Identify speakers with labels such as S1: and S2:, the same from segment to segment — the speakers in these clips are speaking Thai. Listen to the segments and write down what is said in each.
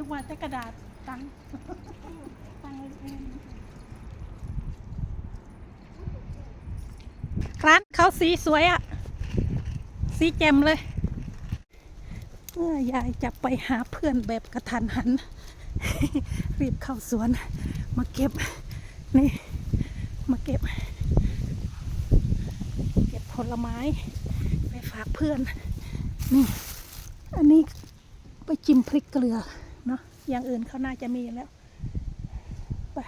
S1: นึกว่าแต่กระดาษตังตังเองร้านเขาสีสวยอะสีแจ่มเลยเมื่อยายจะไปหาเพื่อนแบบกระทันหัน รีบเข้าสวน มาเก็บ นี่ มาเก็บ เก็บผลไม้ ไปฝากเพื่อน นี่ อันนี้ไปจิ้มพริกเกลือ อย่างอื่นเขาน่าจะมีแล้วไป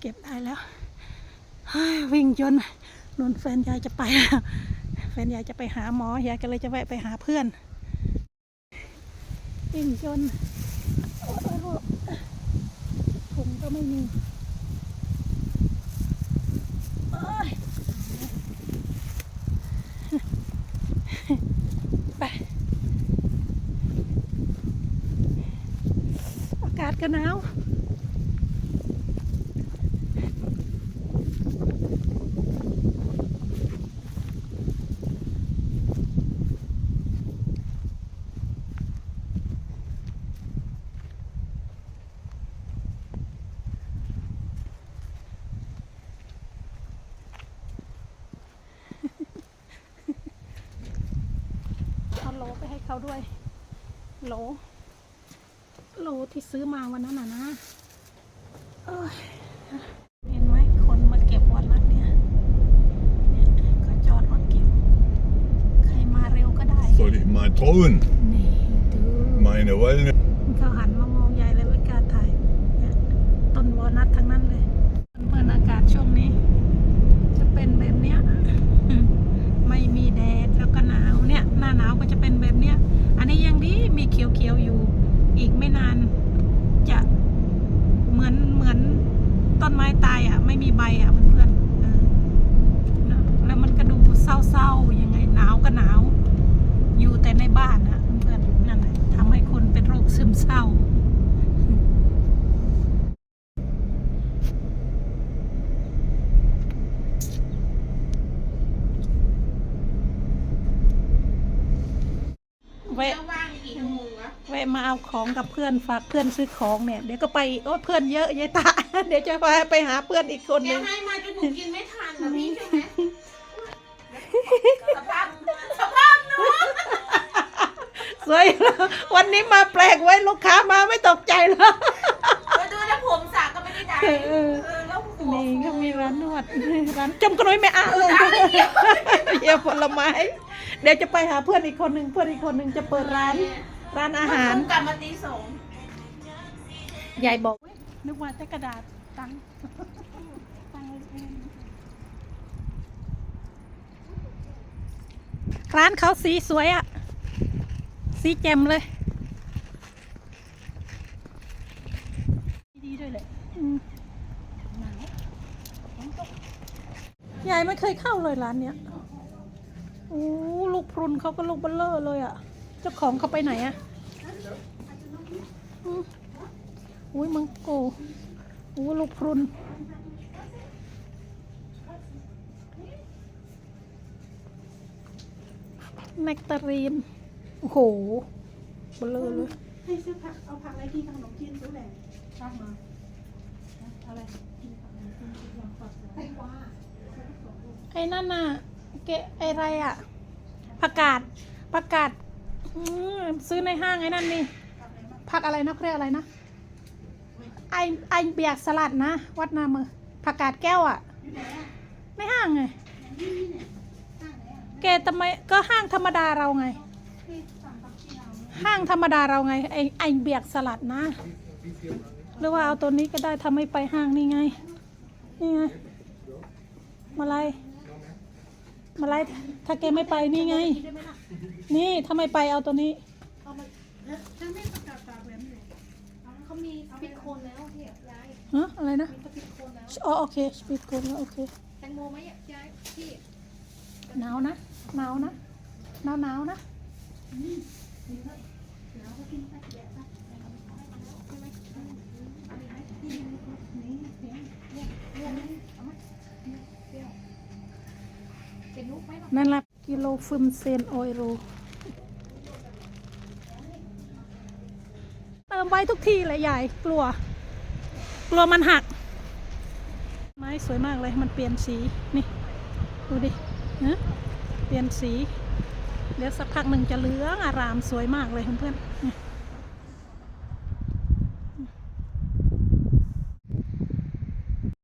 S1: เก็บได้แล้ววิ่งจนนุนแฟนยายจะไปแล้วแฟนยายจะไปหาหมอยายก็เลยจะแวะไปหาเพื่อนวิ่งจนถุงก็ไม่มีโอ๊ยไป อาศก็หนาวเอาโลไปให้เขาด้วย โล โหลที่ซื้อมาวันนั้นน่ะนะเอ้ยเห็นไหมคนมาเก็บวันละเนี่ยเนี่ยก็จอดรถเก็บ ใครมาเร็วก็ได้
S2: Soll ich mal trauen?
S1: นี่ดู
S2: Meine wollen
S1: เขาหันมามองยายเลยไม่กล้าถ่ายเนี่ยต้นวอลนัททั้งนั้นเลยเพื่อนๆอากาศช่วงนี้ จะเป็นแบบเนี้ย ไม่มีแดดแล้วก็หนาวเนี่ย หน้าหนาวก็จะเป็นแบบเนี้ย อันนี้ยังดีมีเขียวๆอยู่ อีกไม่นานจะเหมือนเหมือนต้นไม้ตายอะ ไม่มี ใบอะเพื่อนๆแล้วมันก็ดูเศร้าๆยังไงหนาวก็หนาว อยู่แต่ในบ้านนะเพื่อนๆนั่นแหละทำให้คนเป็นโรคซึมเศร้า แวะ
S3: ว่างกี่ชั่วโมงวะ
S1: แวะ มาเอาของกับเพื่อนฝากเพื่อนซื้อของเนี่ยเดี๋ยวก็ไปโอ้เพื่อนเยอะยายตา เดี๋ยวจะไปไปหาเพื่อนอีกคน
S3: แก
S1: นึง
S3: ให้มาจนหนูกินไม่ทันนะพี่ใช่ไหมสภาพสภาพหนู
S1: สวยแล้ววันนี้มาแปลกไว้ลูกค้ามาไม่ตกใจแล้ว
S3: มาดูแล้วผมสากก็ไม่ได้ดัง
S1: เออ
S3: เออแล้วหัว
S1: นี่ก็มีร้านนวดร้านจมกระนุยไม่อะเลยเยี่ยมผลไม้ เดี๋ยวจะไปหาเพื่อนอีกคนหนึ่งเพื่อนอีกคนหนึ่งจะเปิดร้าน ร้านอาหาร
S3: กลับมาตีสอง
S1: ยายบอกนึกว่าแต่กระดาษตังค์ตังค์เองร้านเขาสีสวยอะสีแจ่มเลย ดีด้วยเลยอืมหนาวฝนตกยายไม่เคยเข้าเลยร้านเนี้ยโอ้ลูกพรุนเขาก็ลูกเบลเลอร์เลยอะ เจ้าของเขาไปไหนอะอืมอุ้ยมังโกอู้ลูกพรุนแนกตารีน โอ้โหเบลอเลย
S4: ให้ซื้อผัก เอาผักอะไรกินขนมจีนซื้อแหล่ช่างมาอะไรกินผักอะไรกินกินอย่างผักแตงกวา
S1: ไอ้นั่นน่ะ เกะไอ้ไรอะผักกาดผักกาด อืมซื้อในห้างไอ้นั่นนี่ผักอะไรนะเขาเรียกอะไรนะไอไอเบียกสลัดนะ วัดนามือผักกาดแก้วอะในห้างไงแกทำไมก็ห้างธรรมดาเราไง ห้างธรรมดาเราไงไอไอเบียกสลัดนะ หรือว่าเอาตัวนี้ก็ได้ทำให้ไปห้างนี่ไงนี่ไงมาลาย มาลายถ้าแกไม่ไปนี่ไงนี่ถ้าไม่ไปเอาตัวนี้
S4: ถ้าไม่ประกาศตากแหลมเลย
S3: เขามีปิดโคนแล้วพี่ยาย
S1: ฮะ อะไรนะ
S3: มีปิดโคนแล้ว
S1: อ๋อโอเคสปีดโกนแล้วโอเค
S3: แตงโมไหมยายพี่
S1: หนาวนะ หนาวนะ หนาวหนาวนะ
S3: เป็นลูกไห
S1: นั่นละกิโลฟึมเซนโอยโรติมไว้ทุกทีเลยยายกลัว กลัวมันหัก ไม้สวยมากเลยมันเปลี่ยนสี นี่ ดูดิฮะเปลี่ยนสี เดี๋ยวสักพักหนึ่งจะเหลืองอารามสวยมากเลยเพื่อนๆเนี่ย